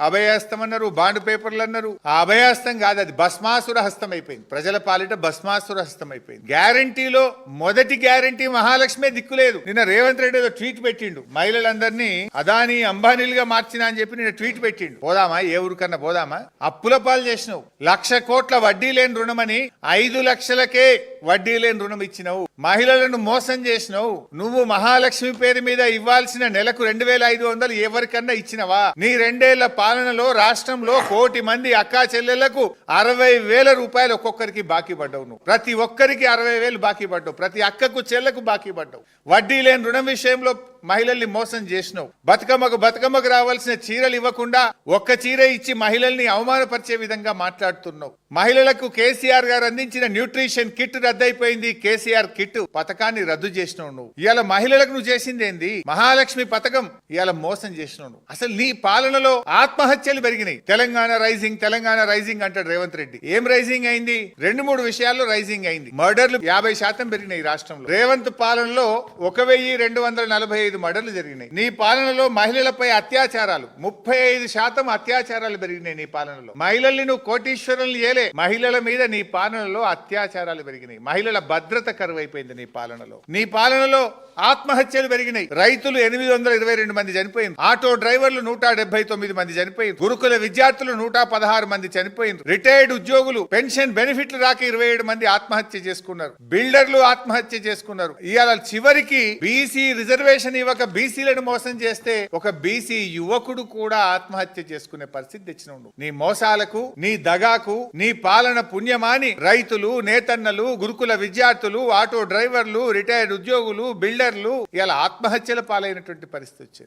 అభయాస్తం అన్నారు బాండ్ పేపర్లు అన్నారు ఆ అభయాస్తం కాదు అది భస్మాసుర హస్తం అయిపోయింది ప్రజల పాలిట భస్మాసుర హస్తం అయిపోయింది గ్యారంటీలో మొదటి గ్యారంటీ మహాలక్ష్మి దిక్కులేదు. నిన్న రేవంత్ రెడ్డి ఏదో ట్వీట్ పెట్టిండు. మహిళలందరినీ అదాని అంబానీలుగా మార్చినా అని చెప్పి నిన్న ట్వీట్ పెట్టిండు. పోదామా? ఏ ఊరికన్నా పోదామా? అప్పుల పాలు చేసినావు. లక్ష కోట్ల వడ్డీ లేని రుణమని ఐదు లక్షలకే వడ్డీ లేని రుణం ఇచ్చినావు మహిళలను మోసం చేసినావు నువ్వు మహాలక్ష్మి పేరు మీద ఇవ్వాల్సిన నెలకు రెండు వేల ఐదు వందలు ఎవరికన్నా ఇచ్చినవా? నీ రెండేళ్ళ పాలనలో రాష్ట్రంలో కోటి మంది అక్కా చెల్లెళ్ళకు అరవై వేల రూపాయలు ఒక్కొక్కరికి బాకీ పడ్డావు నువ్వు. ప్రతి ఒక్కరికి అరవై వేలు బాకీ పడ్డావు ప్రతి అక్కకు చెల్లకు బాకీ పడ్డావు. వడ్డీ లేని రుణం విషయంలో మహిళల్ని మోసం చేసినావు. బతుకమ్మకు బతుకమ్మకు రావాల్సిన చీరలు ఇవ్వకుండా ఒక్క చీర ఇచ్చి మహిళల్ని అవమానపరిచే విధంగా మాట్లాడుతున్నావు. మహిళలకు కేసీఆర్ గారు అందించిన న్యూట్రిషన్ కిట్ రద్దయిపోయింది. కేసీఆర్ కిట్ పథకాన్ని రద్దు చేసినావు నువ్వు. ఇవాళ మహిళలకు నువ్వు చేసింది ఏంది మహాలక్ష్మి పథకం ఇవాళ మోసం చేసినావు నువ్వు. అసలు నీ పాలనలో ఆత్మహత్యలు పెరిగినాయి. తెలంగాణ రైజింగ్ తెలంగాణ రైజింగ్ అంటాడు రేవంత్ రెడ్డి. ఏం రైజింగ్ అయింది? రెండు మూడు విషయాల్లో రైజింగ్ అయింది. మర్డర్లు యాభై శాతం పెరిగినాయి రాష్ట్రంలో. రేవంత్ పాలనలో ఒక వెయ్యి రెండు వందల నలభై ఐదు మర్డర్లు జరిగినాయి. నీ పాలనలో మహిళలపై అత్యాచారాలు. ముప్పై ఐదు శాతం అత్యాచారాలు పెరిగినాయి నీ పాలనలో. మహిళల్ని నువ్వు కోటీశ్వరులు ఏలే. మహిళల మీద నీ పాలనలో అత్యాచారాలు పెరిగినాయి. మహిళల భద్రత కరువైపోయింది నీ పాలనలో. నీ పాలనలో ఆత్మహత్యలు పెరిగినాయి. రైతులు ఎనిమిది వందల ఇరవై రెండు మంది చనిపోయింది ఆటో డ్రైవర్లు నూట డెబ్బై తొమ్మిది మంది చనిపోయింది గురుకుల విద్యార్థులు నూట పదహారు మంది చనిపోయింది రిటైర్డ్ ఉద్యోగులు పెన్షన్ బెనిఫిట్లు రాక ఇరవై ఏడు మంది ఆత్మహత్య చేసుకున్నారు. బిల్డర్లు ఆత్మహత్య చేసుకున్నారు. ఇవాళ చివరికి బీసీ రిజర్వేషన్ ఒక బీసీలను మోసం చేస్తే ఒక బీసీ యువకుడు కూడా ఆత్మహత్య చేసుకునే పరిస్థితి తెచ్చినావు నీ మోసాలకు నీ దగాకు నీ పాలన పుణ్యమాని రైతులు నేతన్నలు గురుకుల విద్యార్థులు ఆటో డ్రైవర్లు రిటైర్డ్ ఉద్యోగులు బిల్డర్లు ఇలా ఆత్మహత్యల పాలైనటువంటి పరిస్థితి వచ్చింది.